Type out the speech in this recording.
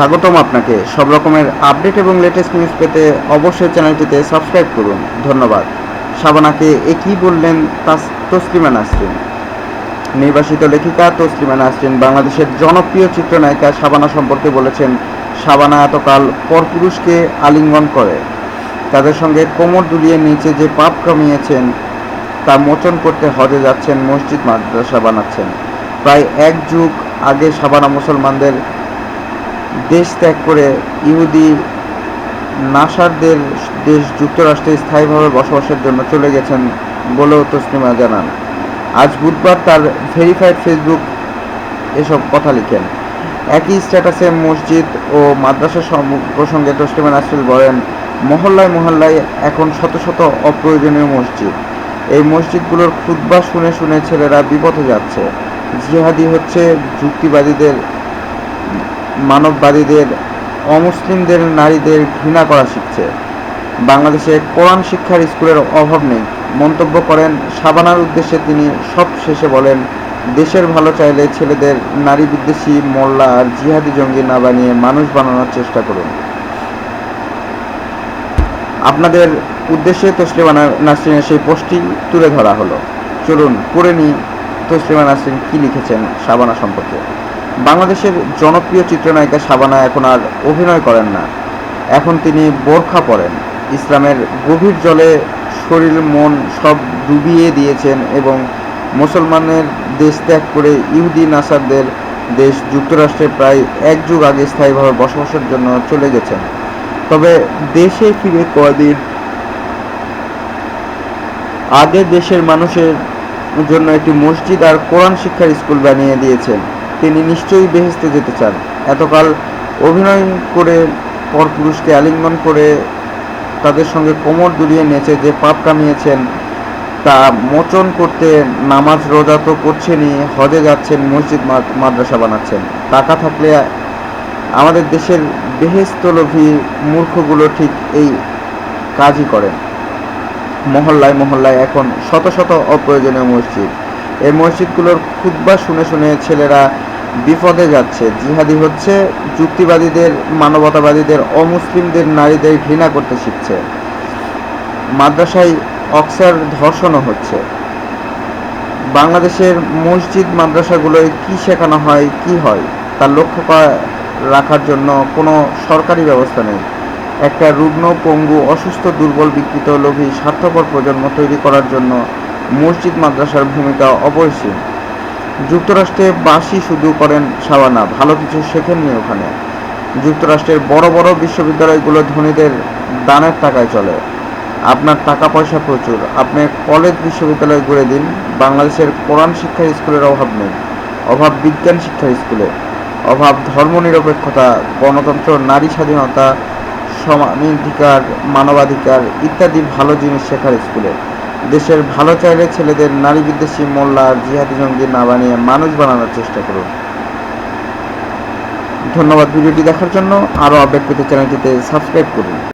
স্বাগতম আপনাকে। সব রকমের আপডেট এবং লেটেস্ট নিউজ পেতে অবশ্যই চ্যানেলটিতে সাবস্ক্রাইব করুন। ধন্যবাদ। শাবানাকে একই বললেন তাস- তসলিমা নাসরিন? নির্বাসিত লেখিকা তসলিমা নাসরিন বাংলাদেশের জনপ্রিয় চিত্রনায়িকা শাবানা সম্পর্কে বলেছেন, শাবানা এতকাল পরপুরুষকে আলিঙ্গন করে। তাদের সঙ্গে কোমর দুলিয়ে নিচে যে পাপ কামিয়েছেন, তা মোচন করতে হজে যাচ্ছেন মসজিদ মাদ্রাসা বানাচ্ছেন। প্রায় এক যুগ আগে শাবানা মুসলমানদের দেশ ত্যাগ করে ইহুদি নাসারদের দেশ যুক্তরাষ্ট্রে স্থায়ীভাবে বসবাসের জন্য চলে গেছেন বলেও তসলিমা জানান। আজ বুধবার তার ভেরিফাইড ফেসবুক এসব কথা লিখেন। একই স্ট্যাটাসে মসজিদ ও মাদ্রাসা প্রসঙ্গে তসলিমা নাসরিল বলেন, মহল্লায় মহল্লায় এখন শত শত অপ্রয়োজনীয় মসজিদ। এই মসজিদগুলোর খুতবা শুনে শুনে ছেলেরা বিপথে যাচ্ছে। জিহাদি হচ্ছে যুক্তিবাদীদের মানববাদীদের, অমুসলিমদের নারীদের ঘৃণা করা শিখছে। বাংলাদেশে কোরআন শিক্ষার স্কুলের অভাব নেই। মন্তব্য করেন, সাবানার উদ্দেশ্যে তিনি সব শেষে বলেন, দেশের ভালো চাইলে ছেলেদের নারী বিদ্বেষী, মোল্লা আর জিহাদি জঙ্গি না বানিয়ে মানুষ বানানোর চেষ্টা করুন। আপনাদের উদ্দেশ্যে তসলিমা নাসরিনের সেই পোস্টটি তুলে ধরা হলো। চলুন পড়ে নিই তসলিমা নাসরিন কী লিখেছেন সাবানা সম্পর্কে। বাংলাদেশের জনপ্রিয় চিত্রনায়িকা শাবানা এখন আর অভিনয় করেন না। এখন তিনি বোরখা পরেন। ইসলামের গভীর জলে শরীর, মন সব ডুবিয়ে দিয়েছেন এবং মুসলমানের দেশ ত্যাগ করে ইহুদি নাসারদের দেশ যুক্তরাষ্ট্রে প্রায় এক যুগ আগে স্থায়ীভাবে বসবাসের জন্য চলে গেছেন। তবে দেশে ফিরে কদিন আগে দেশের মানুষের জন্য একটি মসজিদ আর কোরআন শিক্ষার স্কুল বানিয়ে দিয়েছেন। তিনি নিশ্চয়ই বেহেস্তে যেতে চান। এতকাল অভিনয় করে পরপুরুষকে আলিঙ্গন করে তাদের সঙ্গে কোমর দুলিয়ে নেচে যে পাপ কামিয়েছেন, তা মোচন করতে নামাজ রোজা তো করছেনই, হজে যাচ্ছেন, মসজিদ মাদ্রাসা বানাচ্ছেন। টাকা থাকলে আমাদের দেশের বেহেস্তলোভী মূর্খগুলো ঠিক এই কাজই করেন। মহল্লায় মহল্লায় এখন শত শত অপ্রয়োজনীয় মসজিদ। এই মসজিদগুলোর খুদ্া শুনে শুনে ছেলেরা বিপদে যাচ্ছে। জিহাদি হচ্ছে, যুক্তিবাদীদের, মানবতাবাদীদের, অমুসলিমদের নারীদের ঘৃণা করতে শিখছে। মাদ্রাসায় অক্সার ধর্ষণও হচ্ছে। বাংলাদেশের মসজিদ মাদ্রাসাগুলোয় কি শেখানো হয়, কি হয় তার লক্ষ্য রাখার জন্য কোনো সরকারি ব্যবস্থা নেই। একটা রুগ্ন, পঙ্গু, অসুস্থ, দুর্বল, বিকৃত, লোভী, স্বার্থপর প্রজন্ম তৈরি করার জন্য মসজিদ মাদ্রাসার ভূমিকা অপরিসীম যুক্তরাষ্ট্রে বাসি শুধু করেন সাবানা ভালো কিছু শেখেননি ওখানে। যুক্তরাষ্ট্রের বড় বড় বিশ্ববিদ্যালয়গুলো ধনীদের দানের টাকায় চলে। আপনার টাকা পয়সা প্রচুর। আপনি কলেজ বিশ্ববিদ্যালয় গড়ে দিন, বাংলাদেশের কোরআন শিক্ষা স্কুলের অভাব নেই। অভাব বিজ্ঞান শিক্ষা স্কুলে। অভাব ধর্মনিরপেক্ষতা, গণতন্ত্র, নারী স্বাধীনতা, সমানাধিকার, মানবাধিকার ইত্যাদি ভালো জিনিস শেখার স্কুলে। দেশের ভালো চাইলে ছেলেদের নারী বিদ্বেষী মোল্লা জিহাদি জঙ্গি না বানিয়ে মানুষ বানানোর চেষ্টা করুন। ধন্যবাদ ভিডিওটি দেখার জন্য। আরও আপডেট পেতে চ্যানেলটিতে সাবস্ক্রাইব করুন।